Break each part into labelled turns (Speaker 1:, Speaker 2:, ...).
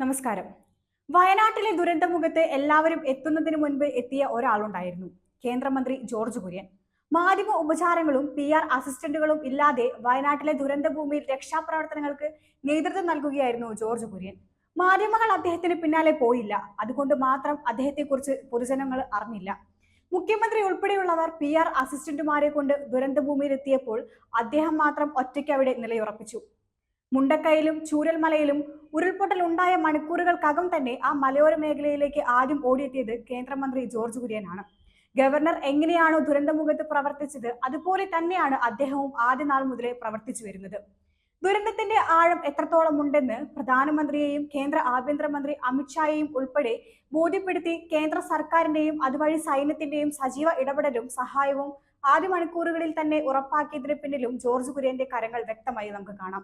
Speaker 1: നമസ്കാരം. വയനാട്ടിലെ ദുരന്തമുഖത്ത് എല്ലാവരും എത്തുന്നതിന് മുൻപ് എത്തിയ ഒരാളുണ്ടായിരുന്നു. കേന്ദ്രമന്ത്രി ജോർജ് കുര്യൻ. മാധ്യമ ഉപചാരങ്ങളും പി ആർ അസിസ്റ്റന്റുകളും ഇല്ലാതെ വയനാട്ടിലെ ദുരന്തഭൂമിയിൽ രക്ഷാപ്രവർത്തനങ്ങൾക്ക് നേതൃത്വം നൽകുകയായിരുന്നു ജോർജ് കുര്യൻ. മാധ്യമങ്ങൾ അദ്ദേഹത്തിന് പിന്നാലെ പോയില്ല. അതുകൊണ്ട് മാത്രം അദ്ദേഹത്തെക്കുറിച്ച് പൊതുജനങ്ങൾ അറിഞ്ഞില്ല. മുഖ്യമന്ത്രി ഉൾപ്പെടെയുള്ളവർ പി ആർ അസിസ്റ്റന്റുമാരെ കൊണ്ട് ദുരന്തഭൂമിയിൽ എത്തിയപ്പോൾ അദ്ദേഹം മാത്രം ഒറ്റയ്ക്ക് അവിടെ നിലയുറപ്പിച്ചു. മുണ്ടക്കയിലും ചൂരൽമലയിലും ഉരുൾപൊട്ടൽ ഉണ്ടായ മണിക്കൂറുകൾക്കകം തന്നെ ആ മലയോര മേഖലയിലേക്ക് ആദ്യം ഓടിയെത്തിയത് കേന്ദ്രമന്ത്രി ജോർജ് കുര്യനാണ്. ഗവർണർ എങ്ങനെയാണോ ദുരന്തമുഖത്ത് പ്രവർത്തിച്ചത് അതുപോലെ തന്നെയാണ് അദ്ദേഹവും ആദ്യ നാൾ മുതലേ പ്രവർത്തിച്ചു വരുന്നത്. ദുരന്തത്തിന്റെ ആഴം എത്രത്തോളം ഉണ്ടെന്ന് പ്രധാനമന്ത്രിയെയും കേന്ദ്ര ആഭ്യന്തരമന്ത്രി അമിത്ഷായെയും ഉൾപ്പെടെ ബോധ്യപ്പെടുത്തി കേന്ദ്ര സർക്കാരിന്റെയും അതുവഴി സൈന്യത്തിന്റെയും സജീവ ഇടപെടലും സഹായവും ആദ്യ മണിക്കൂറുകളിൽ തന്നെ ഉറപ്പാക്കിയതിന് പിന്നിലും ജോർജ് കുര്യന്റെ കരങ്ങൾ വ്യക്തമായി നമുക്ക് കാണാം.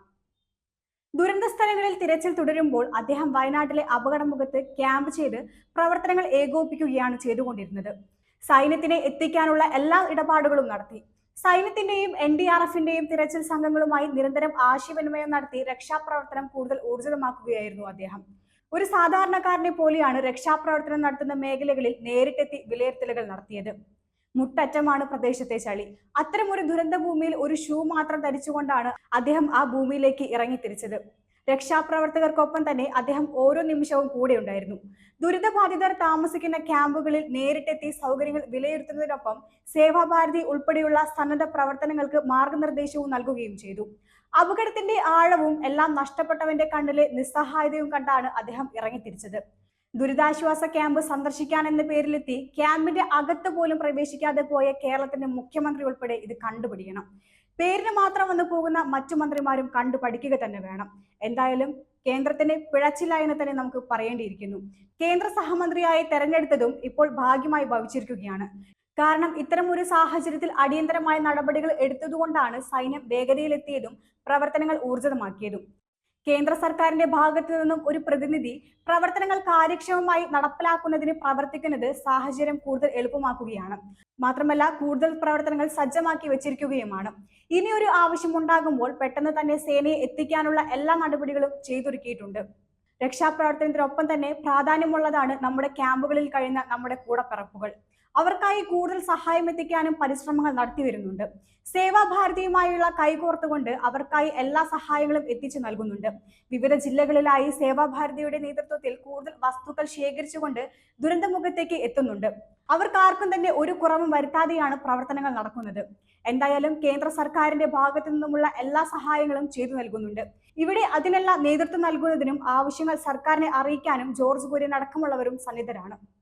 Speaker 1: ദുരന്ത സ്ഥലങ്ങളിൽ തിരച്ചിൽ തുടരുമ്പോൾ അദ്ദേഹം വയനാട്ടിലെ അപകടമുഖത്ത് ക്യാമ്പ് ചെയ്ത് പ്രവർത്തനങ്ങൾ ഏകോപിപ്പിക്കുകയാണ് ചെയ്തുകൊണ്ടിരുന്നത്. സൈന്യത്തിനെ എത്തിക്കാനുള്ള എല്ലാ ഇടപാടുകളും നടത്തി. സൈന്യത്തിന്റെയും എൻ ഡി ആർ എഫിന്റെയും തിരച്ചിൽ സംഘങ്ങളുമായി നിരന്തരം ആശയവിനിമയം നടത്തി രക്ഷാപ്രവർത്തനം കൂടുതൽ ഊർജിതമാക്കുകയായിരുന്നു അദ്ദേഹം. ഒരു സാധാരണക്കാരനെ പോലെയാണ് രക്ഷാപ്രവർത്തനം നടത്തുന്ന മേഖലകളിൽ നേരിട്ടെത്തി വിലയിരുത്തലുകൾ നടത്തിയത്. മുട്ടറ്റമാണ് പ്രദേശത്തെ ചളി. അത്തരം ഒരു ദുരന്ത ഭൂമിയിൽ ഒരു ഷൂ മാത്രം ധരിച്ചുകൊണ്ടാണ് അദ്ദേഹം ആ ഭൂമിയിലേക്ക് ഇറങ്ങി തിരിച്ചത് രക്ഷാപ്രവർത്തകർക്കൊപ്പം തന്നെ അദ്ദേഹം ഓരോ നിമിഷവും കൂടെ ഉണ്ടായിരുന്നു. ദുരിതബാധിതർ താമസിക്കുന്ന ക്യാമ്പുകളിൽ നേരിട്ടെത്തി സൗകര്യങ്ങൾ വിലയിരുത്തുന്നതിനൊപ്പം സേവാഭാരതി ഉൾപ്പെടെയുള്ള സന്നദ്ധ പ്രവർത്തനങ്ങൾക്ക് മാർഗനിർദ്ദേശവും നൽകുകയും ചെയ്തു. അപകടത്തിന്റെ ആഴവും എല്ലാം നഷ്ടപ്പെട്ടവന്റെ കണ്ണിലെ നിസ്സഹായതയും കണ്ടാണ് അദ്ദേഹം ഇറങ്ങിത്തിരിച്ചത്. ദുരിതാശ്വാസ ക്യാമ്പ് സന്ദർശിക്കാൻ എന്ന പേരിലെത്തി. ക്യാമ്പിന്റെ അകത്ത് പോലും പ്രവേശിക്കാതെ പോയ കേരളത്തിന്റെ മുഖ്യമന്ത്രി ഉൾപ്പെടെ ഇത് കണ്ടുപിടിക്കണം. പേരിന് മാത്രം വന്നു പോകുന്ന മറ്റു മന്ത്രിമാരും കണ്ടു പഠിക്കുക തന്നെ വേണം. എന്തായാലും കേന്ദ്രത്തിന്റെ പിഴച്ചില്ല എന്ന് തന്നെ നമുക്ക് പറയേണ്ടിയിരിക്കുന്നു. കേന്ദ്ര സഹമന്ത്രിയായി തെരഞ്ഞെടുത്തതും ഇപ്പോൾ ഭാഗ്യമായി ഭവിച്ചിരിക്കുകയാണ്. കാരണം ഇത്തരം ഒരു സാഹചര്യത്തിൽ അടിയന്തരമായ നടപടികൾ എടുത്തതുകൊണ്ടാണ് സൈന്യം വേഗതയിലെത്തിയതും പ്രവർത്തനങ്ങൾ ഊർജിതമാക്കിയതും കേന്ദ്ര സർക്കാരിന്റെ ഭാഗത്തു നിന്നും ഒരു പ്രതിനിധി പ്രവർത്തനങ്ങൾ കാര്യക്ഷമമായി നടപ്പിലാക്കുന്നതിന് പ്രവർത്തിക്കുന്നത് സാഹചര്യം കൂടുതൽ എളുപ്പമാക്കുകയാണ്. മാത്രമല്ല കൂടുതൽ പ്രവർത്തനങ്ങൾ സജ്ജമാക്കി വെച്ചിരിക്കുകയുമാണ്. ഇനി ഒരു ആവശ്യമുണ്ടാകുമ്പോൾ പെട്ടെന്ന് തന്നെ സേനയെ എത്തിക്കാനുള്ള എല്ലാ നടപടികളും ചെയ്തൊരുക്കിയിട്ടുണ്ട്. രക്ഷാപ്രവർത്തനത്തിനൊപ്പം തന്നെ പ്രാധാന്യമുള്ളതാണ് നമ്മുടെ ക്യാമ്പുകളിൽ കഴിയുന്ന നമ്മുടെ കൂടപ്പിറപ്പുകൾ. അവർക്കായി കൂടുതൽ സഹായം എത്തിക്കാനും പരിശ്രമങ്ങൾ നടത്തി വരുന്നുണ്ട്. സേവാഭാരതിയുമായുള്ള കൈകോർത്തുകൊണ്ട് അവർക്കായി എല്ലാ സഹായങ്ങളും എത്തിച്ചു നൽകുന്നുണ്ട്. വിവിധ ജില്ലകളിലായി സേവാഭാരതിയുടെ നേതൃത്വത്തിൽ കൂടുതൽ വസ്തുക്കൾ ശേഖരിച്ചുകൊണ്ട് ദുരന്തമുഖത്തേക്ക് എത്തുന്നുണ്ട്. അവർക്കാർക്കും തന്നെ ഒരു കുറവും വരുത്താതെയാണ് പ്രവർത്തനങ്ങൾ നടക്കുന്നത്. എന്തായാലും കേന്ദ്ര സർക്കാരിന്റെ ഭാഗത്തു നിന്നുമുള്ള എല്ലാ സഹായങ്ങളും ചെയ്തു നൽകുന്നുണ്ട്. ഇവിടെ അതിനെല്ലാം നേതൃത്വം നൽകുന്നതിനും ആവശ്യങ്ങൾ സർക്കാരിനെ അറിയിക്കാനും ജോർജ് കുര്യൻ അടക്കമുള്ളവരും സന്നിധരാണ്.